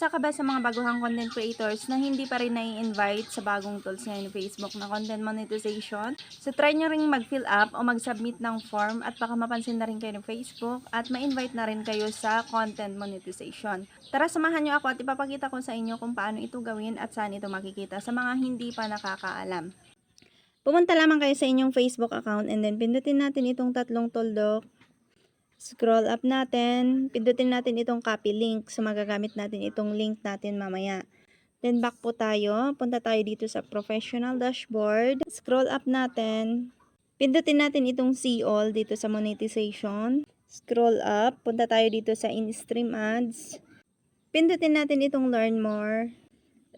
Saka ba sa mga baguhang content creators na hindi pa rin nai-invite sa bagong tools ngayon ni Facebook na content monetization? So try nyo ring mag-fill up o mag-submit ng form at baka mapansin na rin kayo ng Facebook at ma-invite na rin kayo sa content monetization. Tara samahan nyo ako at ipapakita ko sa inyo kung paano ito gawin at saan ito makikita sa mga hindi pa nakakaalam. Pumunta lamang kayo sa inyong Facebook account and then pindutin natin itong tatlong tuldok Scroll up natin, pindutin natin itong copy link. So, magagamit natin itong link natin mamaya. Then, back po tayo. Punta tayo dito sa professional dashboard. Scroll up natin. Pindutin natin itong see all dito sa monetization. Scroll up. Punta tayo dito sa in-stream ads. Pindutin natin itong learn more.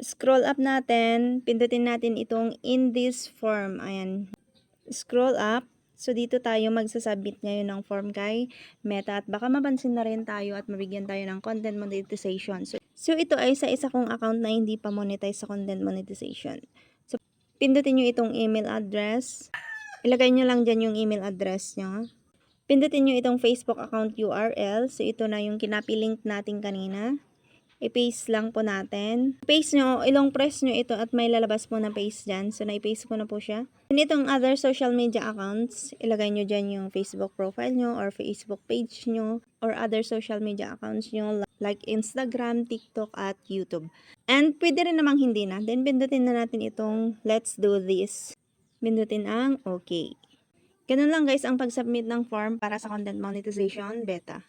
Scroll up natin. Pindutin natin itong in this form. Ayan. Scroll up. So, dito tayo magsasubmit ngayon ng form kay Meta at baka mapansin na rin tayo at mabigyan tayo ng content monetization. So, so ito ay sa isa kong account na hindi pa monetize sa content monetization. So, pindutin nyo itong email address. Ilagay nyo lang dyan yung email address nyo. Pindutin nyo itong Facebook account URL. So, ito na yung kinapilink natin kanina. I-paste lang po natin. Paste nyo, ilong press nyo ito at may lalabas po na paste dyan. So, na-paste ko na po siya. And itong other social media accounts, ilagay nyo dyan yung Facebook profile nyo or Facebook page nyo or other social media accounts nyo like Instagram, TikTok, at YouTube. And pwede rin namang hindi na. Then, pindutin na natin itong let's do this. Pindutin ang okay. Ganun lang guys ang pag-submit ng form para sa content monetization beta.